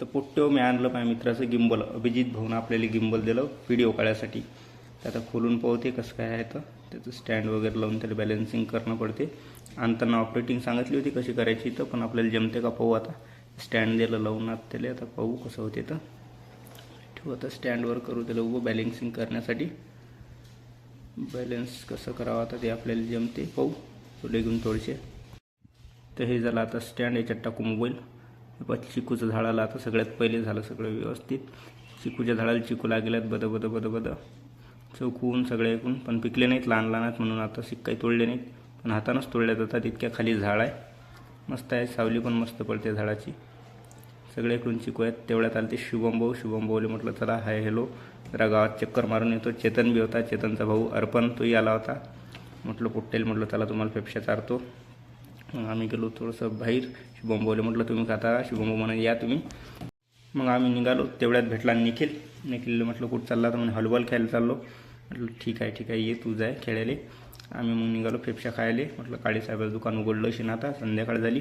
तर पोट्ट्यो मी आणलं माझ्या मित्राचं गिंबल. अभिजित भाऊन आपल्याला गिंबल दिलं व्हिडिओ काढायसाठी. तर आता खोलून पाहते कसं काय आहे तर. त्याचं स्टँड वगैरे लावून त्याला बॅलन्सिंग करणं पडते. आणताना ऑपरेटिंग सांगितली होती कशी करायची तर पण आपल्याला जमते का पाहू आता. स्टँड दिलं लावून आता त्याला आता पाहू कसं होते तर. ठेवू आता स्टँडवर करू त्याला उभं बॅलन्सिंग करण्यासाठी. बॅलन्स कसं करावं आता ते आपल्याला जमते पाहू. पुढे घेऊन थोडेसे. तर हे झालं आता स्टँड याच्यात टाकू मोबाईल चिकूचं झाडाला आता सगळ्यात पहिले झालं सगळं व्यवस्थित. चिकूच्या झाडाला चिकू लागेल्यात बद बद बद बद. चौकून सगळे ऐकून पण पिकले नाहीत लहान लहान आहेत म्हणून आता शिक काही तोडले नाहीत. पण हातानंच तोडल्या जातात इतक्या खाली झाड आहे. मस्त आहे सावली पण मस्त पडते झाडाची. सगळे इकडून चिकू आहेत तेवढ्यात आले ते शुभम भाऊ. शुभम भाऊले म्हटलं चला हाय हॅलो जरा गावात चक्कर मारून येतो. चेतन बी होता चेतनचा भाऊ अर्पण तोही आला होता. म्हटलं पोट्टेल म्हटलं चला तुम्हाला पेपशा चारतो. आम्ही गेलो थोडंसं बाहेर. शुभम बोले म्हटलं तुम्ही खाता शुभम भाऊ म्हणा या तुम्ही? मग आम्ही निघालो. तेवढ्यात भेटला निखिल. निखिल म्हटलं कुठं चालला? तर म्हणे हॉलीबॉल खेळायला चाललो. म्हटलं ठीक आहे ठीक आहे ये तू जाय खेळायला. आम्ही मग निघालो फेफशा खायले. म्हटलं काळेसाहेबाचं दुकान उघडलं असेल आता संध्याकाळ झाली.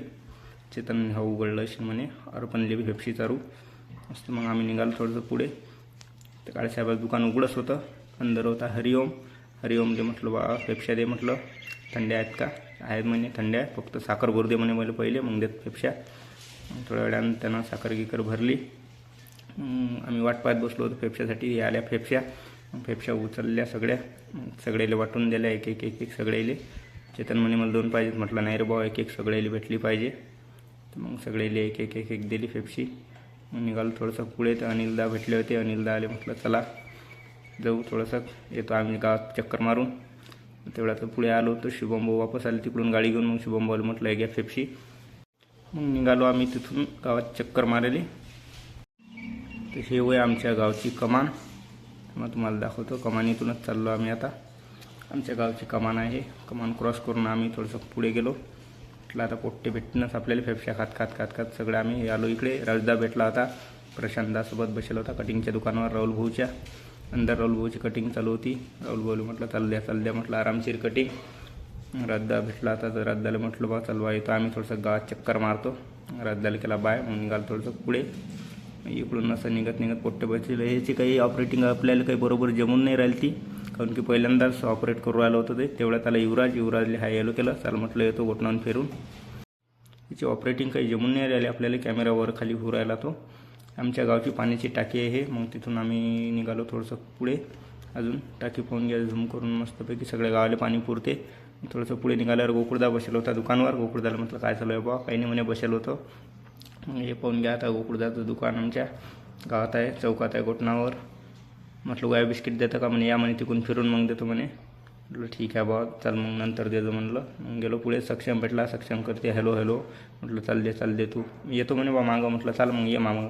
चेतन हा उघडलं असेल म्हणे अर्पणले बी फेपशी चारू. मस्त मग आम्ही निघालो थोडंसं पुढे. तर काळेसाहेबाचं दुकान उघडंच होतं. अंदर होता हरिओम. हरिओम दे म्हटलं बा फेपशा दे म्हटलं. थंड्या आहेत का? आहेत म्हणे थंड्या आहेत. फक्त साखर भरू दे म्हणे मला पहिले मग देत फेफशा थोड्या वेळानं त्यांना साखर गिकर भरली. आम्ही वाट पाहत बसलो होतो फेपशासाठी आल्या फेपशा फेपशा उचलल्या सगळ्या. सगळ्याला वाटून दिल्या एक एक एक एक सगळ्याले. चेतन म्हणे मला दोन पाहिजेत. म्हटलं नाही रे भाऊ एक एक सगळ्याला भेटली पाहिजे. तर मग सगळ्याला एक एक एक एक दिली फेपशी मग निघालो थोडंसं पुढे. तर अनिलदा भेटले होते. अनिलदा आले म्हटलं चला जाऊ थोडंसं. येतो आम्ही गावात चक्कर मारून. तेवढ्यात पुढे आलो तर शुभम भाऊ वापस आले तिकडून गाडी घेऊन मग शुभम भाऊला म्हटलं घ्या फेपशी मग निघालो आम्ही तिथून गावात चक्कर मारली. तर हे वय आमच्या गावची कमान. मग तुम्हाला दाखवतो कमानीतूनच चाललो आम्ही आता. आमच्या गावची कमान आहे कमान क्रॉस करून आम्ही थोडंसं पुढे गेलो. म्हटलं आता पोट्टे भेटणंच आपल्याला फेफशा खात खात खात खात सगळं आम्ही आलो इकडे. राजदा भेटला होता प्रशांतासोबत बसला होता कटिंगच्या दुकानावर राहुल भाऊच्या. अंदर राहुल भाऊची कटिंग चालू होती. राहुल भाऊला म्हटलं चाल द्या चाल द्या म्हटलं आरामशीर कटिंग रद्दा भेटला आता तर रद्दाला म्हटलं बा चालवा येतो आम्ही थोडंसं गावात चक्कर मारतो. रद्दाला केला बाय मग निघाल थोडंसं पुढे. इकडून असं निघत निघत पोट्टे बसलेलं. ह्याची काही ऑपरेटिंग आपल्याला काही बरोबर जमून नाही राहिली ती. कारण की पहिल्यांदाच ऑपरेट करू राहिलं होतं ते. तेवढ्यात त्याला युवराज. युवराजले हाय येलो केलं. चाल म्हटलं येतो घोटणावून फिरून. याची ऑपरेटिंग काही जमून नाही राहिली. आपल्याला कॅमेरावर खाली होऊ राहिला तो. आमच्या गावची पाण्याची टाकी आहे. मग तिथून आम्ही निघालो थोडंसं पुढे. अजून टाकी पाहून घ्या झूम करून मस्तपैकी सगळ्या गावाला पाणी पुरते. थोडंसं पुढे निघाल्यावर गोकुळदा बसेल होता दुकानवर. गोकुळदाला म्हटलं काय चालू आहे बा काही नाही म्हणे बसेल होतं. मग हे पाहून घ्या आता गोकुळदाचं दुकान आमच्या गावात आहे चौकात आहे गोटणावर म्हटलं गाय बिस्किट देतं का? म्हणे या म्हणे तिकून फिरून मग देतो म्हणे. म्हटलं ठीक आहे बा चल मग नंतर देतो म्हटलं. मग गेलो पुढे सक्षम भेटला सक्षम करते हॅलो हॅलो. म्हटलं चाल दे चाल दे तू. येतो म्हणे बा मागं. म्हटलं चाल मग ये मागं.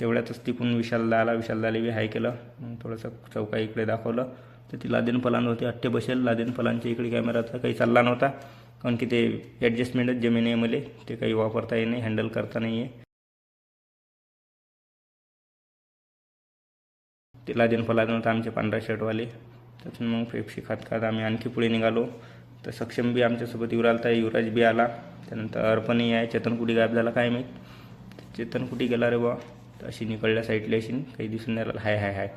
तेवढ्यातच तिकून विशालदा आला विशालदाला बी हाय केलं. मग थोडंसं चौका इकडे दाखवलं. तर ती लादेन फलान होती अठ्ठे बसेल. लादेन फलांच्या इकडे कॅमेराचा काही चालला नव्हता. कारण की ते ॲडजस्टमेंटच जमीन आहे मला ते काही वापरता येत नाही हँडल करता नाही आहे ते लादेन फलान होता आमचे पांढरा शर्टवाले. त्यातून मग फेपशी खात खात आम्ही आणखी पुढे निघालो. तर सक्षम बी आमच्यासोबत युवरालता तर युवराज बी आला. त्यानंतर अर्पणही आहे. चेतन कुठे गायब झाला काय माहीत? चेतन कुठे गेला रे बा तर अशी निकळल्या साईडला अशी. काही दिसून नाही राहिलं. हाय हाय हाय.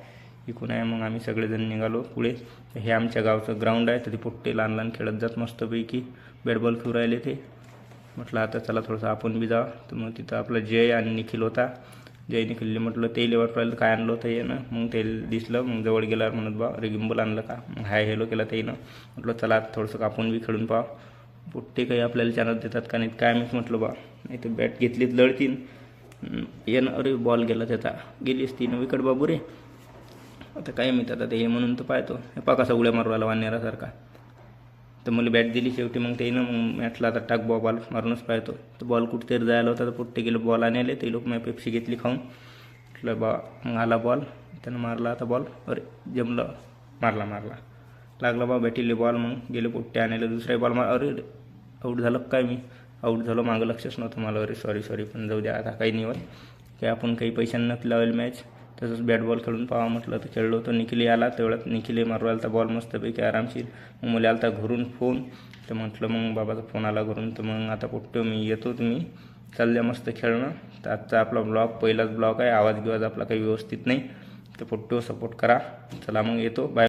इकून आहे मग आम्ही सगळेजण निघालो पुढे. हे आमच्या गावचं ग्राउंड आहे. तर ते पोट्टे लहान लहान खेळत जात मस्तपैकी. बॅट बॉल खेळू राहिले ते. म्हटलं आता चला थोडंसं आपण बी जा तर मग तिथं आपलं जय आणि निखिल होता. जय निखिलले म्हटलं तेल वाट राहिलं काय आणलं होतं येणं मग तेल दिसलं. मग जवळ गेल्यावर म्हणत बा अरे गिंबल आणलं का? मग हाय हेलो केला ते म्हटलं चला आता थोडंसं कापून बी खेळून पहा. पोट्टे काही आपल्याला चानत देतात का नाहीत काय मीच म्हटलं बा. नाही तर बॅट घेतलीत लढतीन. येणं अरे बॉल गेला त्याचा गेलीच ती विकट बाबू रे. आता काय माहीत आता ते हे म्हणून तर पाहतो. हे पा कसा उड्या मारू आला वानेरासारखा तर मला बॅट दिली शेवटी मग ते ना मग मॅटला आता टाक बॉ बॉल मारूनच पाहतो. तर बॉल कुठेतरी जायला होता तर पुट्टे गेलो बॉल आणायले ते लोक मी पेप्सी घेतली खाऊन. म्हटलं बा मग आला बॉल त्यानं मारला आता बॉल अरे जमलं. मारला मारला. लागला बा बॅटिले बॉल मग गेले पुट्टे आणायला दुसरा बॉल मार. अरे आऊट झालं काय मी? आऊट झालो. मागं लक्षच नव्हतं मला. अरे सॉरी सॉरी पण जाऊ द्या आता काही नाही होत. की आपण काही पैशांना लावेल मॅच तसंच बॅट बॉल खेळून पाहा म्हटलं तर खेळलो तर निखिले आला. तेवढ्यात निखिले मारू आला बॉल मस्तपैकी आरामशीर. मग मला आलता घरून फोन तर म्हटलं मग बाबाचा फोन आला घरून. तर मग आता पोट्टो मी येतो तुम्ही. चालल्या मस्त खेळणं. तर आजचा आपला ब्लॉग पहिलाच ब्लॉग आहे. आवाज गिवाज आपला काही व्यवस्थित नाही. तर पोट्टो सपोर्ट करा. चला मग येतो. बाय